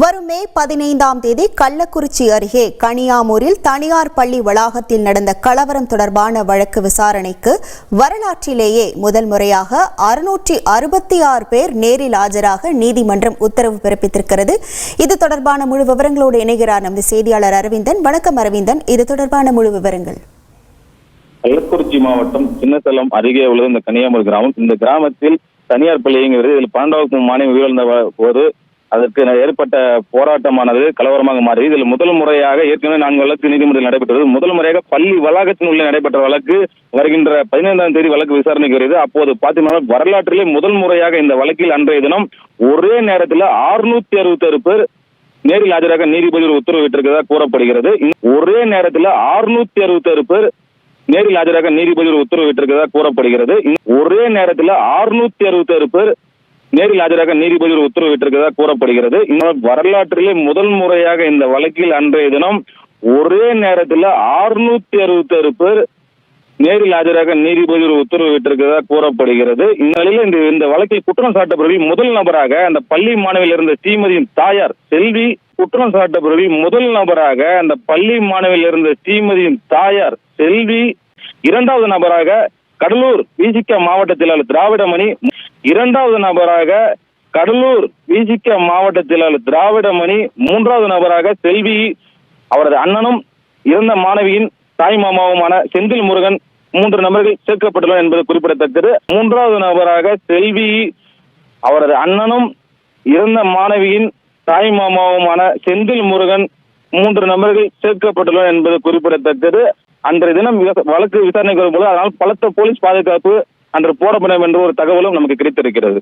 வரும் மே பதினைந்தாம் தேதி கள்ளக்குறிச்சி அருகே கனியாமூரில் தனியார் பள்ளி வளாகத்தில் நடந்த கலவரம் தொடர்பான வழக்கு விசாரணைக்கு வரலாற்றிலேயே முதல் முறையாக அறுநூற்றி அறுபத்தி ஆறு பேர் நேரில் ஆஜராக நீதிமன்றம் உத்தரவு பிறப்பித்திருக்கிறது. இது தொடர்பான முழு விவரங்களோடு இணைகிறார் நமது செய்தியாளர் அரவிந்தன். வணக்கம் அரவிந்தன். இது தொடர்பான முழு விவரங்கள். கள்ளக்குறிச்சி மாவட்டம் சின்னத்தலம் அருகே உள்ள இந்த கனியாமூர் கிராமம். இந்த கிராமத்தில் தனியார் பள்ளிங்கிறது இதில் பன்னெண்டாம் மாணவி உயிரிழந்த போது அதற்கு ஏற்பட்ட போராட்டமானது கலவரமாக மாறி இதில் முதல் முறையாக ஏற்கனவே நான்கு வழக்கு நீதிமன்றத்தில் நடைபெற்றது. முதல் முறையாக பள்ளி வளாகத்தின் உள்ளே நடைபெற்ற வழக்கு வருகின்ற பதினைந்தாம் தேதி வழக்கு விசாரணைக்கு வருகிறது. அப்போது பார்த்தீங்கன்னா வரலாற்றிலே முதல் முறையாக இந்த வழக்கில் அன்றைய தினம் ஒரே நேரத்தில் அறுநூத்தி அறுபத்தாறு பேர் நேரில் ஆஜராக நீதிபதி உத்தரவிட்டிருக்கிறதா கூறப்படுகிறது. ஒரே நேரத்தில் அறுநூத்தி அறுபத்தாறு பேர் நேரில் ஆஜராக நீதிபதி உத்தரவிட்டிருக்கிறதா கூறப்படுகிறது. ஒரே நேரத்தில் அறுநூத்தி அறுபத்தாறு பேர் நேரில் ஆஜராக நீதிபதி ஒரு உத்தரவிட்டிருக்கிறதா கூறப்படுகிறது. இந்த வரலாற்றிலே முதல் முறையாக இந்த வழக்கில் அன்றைய தினம் ஒரே நேரத்தில் அறுநூத்தி அறுபத்தி பேர் நேரில் ஆஜராக நீதிபதி ஒரு உத்தரவிட்டிருக்கிறதா கூறப்படுகிறது. இந்நிலையில் இந்த இந்த வழக்கில் குற்றம் சாட்டப்பவர்கள் முதல் நபராக அந்த பள்ளி மாணவியில் இருந்த ஸ்ரீமதியின் தாயார் செல்வி குற்றம் சாட்டப்பவர்கள் முதல் நபராக அந்த பள்ளி மாணவியில் இருந்த ஸ்ரீமதியின் தாயார் செல்வி இரண்டாவது நபராக கடலூர் விசிக மாவட்ட செயலாளர் திராவிடமணி இரண்டாவது நபராக கடலூர் விசிக மாவட்ட செயலாளர் திராவிடமணி மூன்றாவது நபராக செல்வி அவரது அண்ணனும் இறந்த மாணவியின் தாய் மாமாவுமான செந்தில் முருகன் மூன்று நபர்கள் சேர்க்கப்பட்டுள்ளனர் என்பது குறிப்பிடத்தக்கது. மூன்றாவது நபராக செல்வி அவரது அண்ணனும் இறந்த மாணவியின் தாய் மாமாவுமான செந்தில் முருகன் மூன்று நபர்கள் சேர்க்கப்பட்டுள்ளனர் என்பது குறிப்பிடத்தக்கது. அன்றைய தினம் வழக்கு விசாரணைக்கு வரும்போது அதனால் பலத்த போலீஸ் பாதுகாப்பு அன்று போடப்படும் என்ற ஒரு தகவலும் நமக்கு கிடைத்திருக்கிறது.